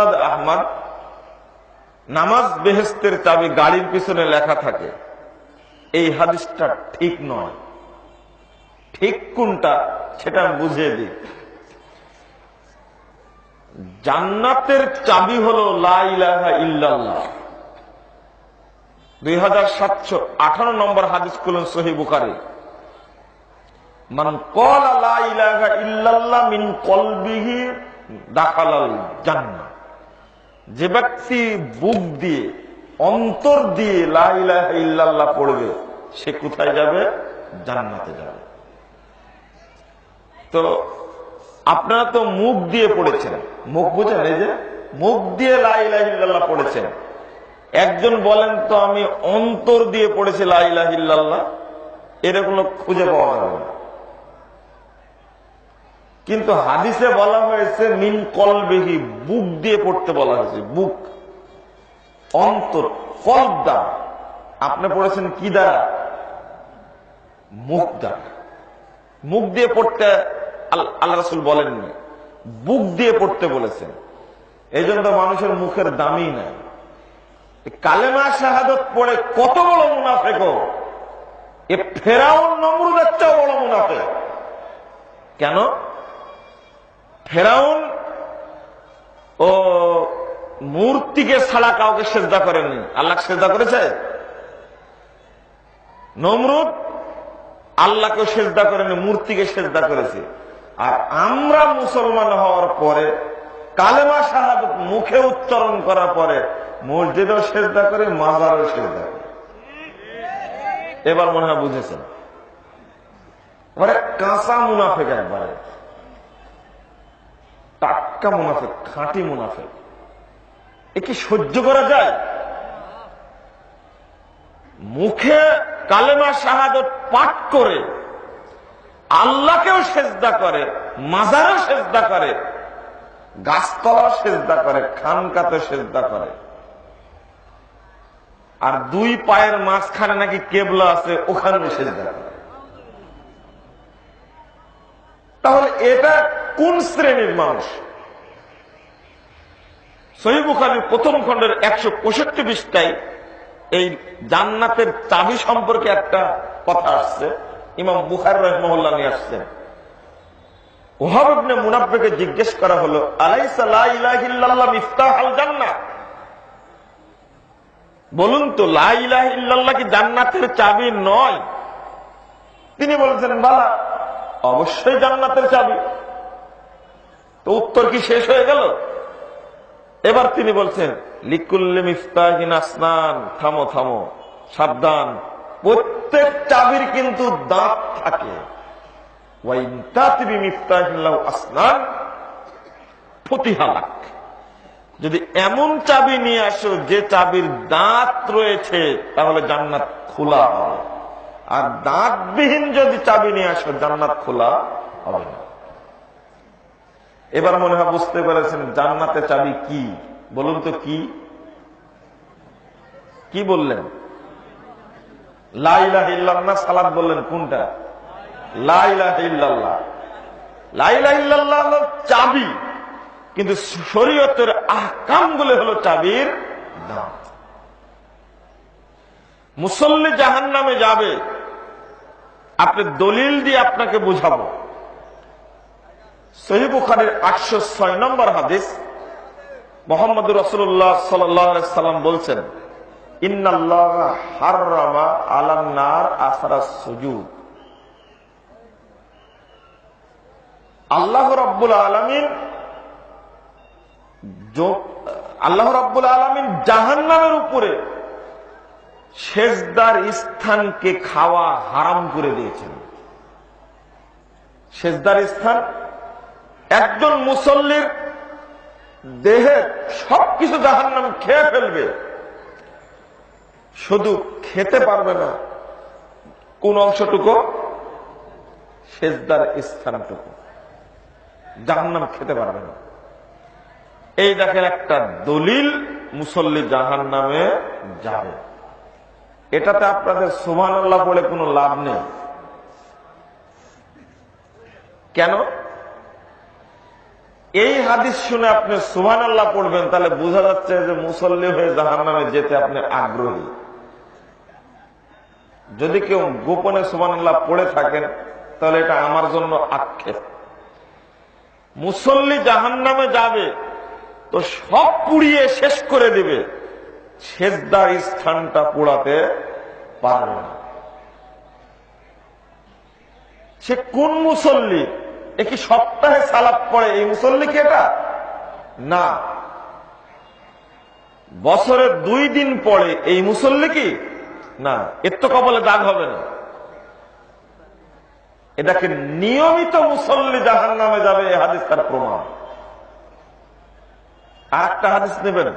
আহমদ, নামাজ বেহেস্তের চাবি গাড়ির পিছনে লেখা থাকে। এই হাদিসটা ঠিক নয়। ঠিক কোনটা সেটা বুঝিয়ে দিই। জান্নাতের চাবি হলো লা ইল্লাল্লাহ। দুই হাজার সাতশো আঠারো নম্বর হাদিস খুলুন সহি বুখারি। মান কলা ইল্লাল্লাহ মিন কলবিহি দাখালাল জান্নাহ। যে ব্যক্তি বুক দিয়ে, অন্তর দিয়ে লা ইলাহা পড়বে, সে কোথায় যাবে? জান্নাতে যাবে। তো আপনারা তো মুখ দিয়ে পড়েছেন। মুখ বুঝেন এই যে, মুখ দিয়ে লা ইলাহা ইল্লাল্লাহ পড়েছেন। একজন বলেন তো, আমি অন্তর দিয়ে পড়েছি লা ইলাহা ইল্লাল্লাহ। এরকম খুঁজে পাওয়া যাবে না। কিন্তু হাদিসে বলা হয়েছে, মিন কলবেহি, বুক দিয়ে পড়তে বলা হয়েছে, বুক। অন্তর, কলব দ্বারা। আপনি পড়েছেন কি দ্বারা? মুখ দ্বারা। মুখ দিয়ে পড়তে আল্লাহ রসুল বলেননি। বুক দিয়ে পড়তে বলেছেন। এই জন্য মানুষের মুখের দামই নাই। কালেমা শাহাদত পড়ে কত বড় মুনাফেক। এ ফেরাউন, নমরুদের চেয়েও বড় মুনাফেক। কেন? ফেরাউন ও মূর্তিকে ছাড়া কাউকে সেজদা করেননি। আল্লাহ সেজদা করেছে? নমরুদ আল্লাহকে সেজদা করেনি, মূর্তিকে সেজদা করেছে। আর আমরা মুসলমান হওয়ার পরে, কালেমা সাহাব মুখে উচ্চারণ করার পরে, মসজিদেও সেজদা করে, মাজারও সেজদা করে। এবার মনে হয় বুঝেছেন। কাঁচা মুনাফেক একবারে। টাটকা মুনাফেক, খাঁটি মুনাফেক। এ কি সহ্য করা যায়? মুখে কালেমা শাহাদত পাঠ করে, আল্লাহকেও সেজদা করে, মাজারও সেজদা করে গাছতলা সেজদা করে খানকাতে সেজদা করে। আর দুই পায়ের মাঝখানে নাকি কেবলা আছে ওখানে সেজদা করে। তাহলে এটা কোন শ্রেণির মানুষ? সহিবুখারির প্রথম খণ্ডের একশো পঁয়ষট্টি পৃষ্ঠায় এই জান্নাতের চাবি সম্পর্কে একটা কথা আসছে। ইমাম বুখার রহমল্লা নিয়ে আসছেন। ওহাবনে মুনাব্বেকে জিজ্ঞেস করা হলো, আলাইসা বলুন তো, লা কি জান্নাতের চাবি নয়? তিনি বলেছেন, বালা, অবশ্যই জান্নাতের চাবি। তো উত্তর কি শেষ হয়ে গেল? এবার তিনি বলছেন, লিকুল্লে মিফতাহিন আসনান থামো থামো, সাবধান। প্রত্যেক চাবির কিন্তু দাঁত থাকে। আসনান ফতিহালাক যদি এমন চাবি নিয়ে আসো, যে চাবির দাঁত রয়েছে, তাহলে জান্নাত খোলা হবে। আর দাঁতবিহীন যদি চাবি নিয়ে আসো, জান্নাত খোলা হবে না। এবার মনে হয় বুঝতে পেরেছেন, জান্নাতে চাবি কি? বলুন তো কি? কি বললেন? লাইলাহ ইল্লাল্লাহ সালাদ বললেন, কোনটা? লাইলাহ ইল্লাল্লাহ। চাবি। কিন্তু শরীয়তের আহকামগুলো হলো চাবির দাম। মুসল্লি জাহান নামে যাবে, আপনি দলিল দিয়ে আপনাকে বুঝাবো। সহিবুখারের আটশো ছয় নম্বর হাদিস মোহাম্মদ রসুল্লাহ সাল্লাম বলছেন আল্লাহ রব্বুল আলমিন জাহান নামের উপরে শেষদার স্থানকে খাওয়া হারাম করে দিয়েছেন। শেষদার স্থান একজন মুসল্লির দেহে সবকিছু জাহান নাম খেয়ে ফেলবে। শুধু খেতে পারবে না, কোন অংশটুকু? সেজদার স্থানটুকু। জাহান্নাম খেতে পারবে না। এই দেখেন একটা দলিল মুসল্লি জাহান নামে যাবে। এটাতে আপনাদের সুমান আল্লাহ বলে কোনো লাভ নেই। কেন? এই হাদিস শুনে আপনি সুহান আল্লাহ পড়বেন, তাহলে বোঝা যাচ্ছে যে মুসল্লি হয়ে জাহান নামে যেতে আপনি আগ্রহী। যদি কেউ গোপনে সুবান আল্লাহ পড়ে থাকেন, তাহলে এটা আমার জন্য আক্ষেপ। মুসল্লি জাহান নামে যাবে, তো সব পুড়িয়ে শেষ করে দিবে ছেদ্দার স্থানটা পোড়াতে পারবে না। সে কোন মুসল্লি এ কি সপ্তাহে সালাপ পড়ে, এই মুসল্লি কি এটা? না। বছরে দুই দিন পরে এই মুসল্লি কি? না। এর তো কবলে দাগ হবে না। এটাকে নিয়মিত মুসল্লি জাহান নামে যাবে হাদিস তার প্রমাণ। আর একটা হাদিস নেবেন।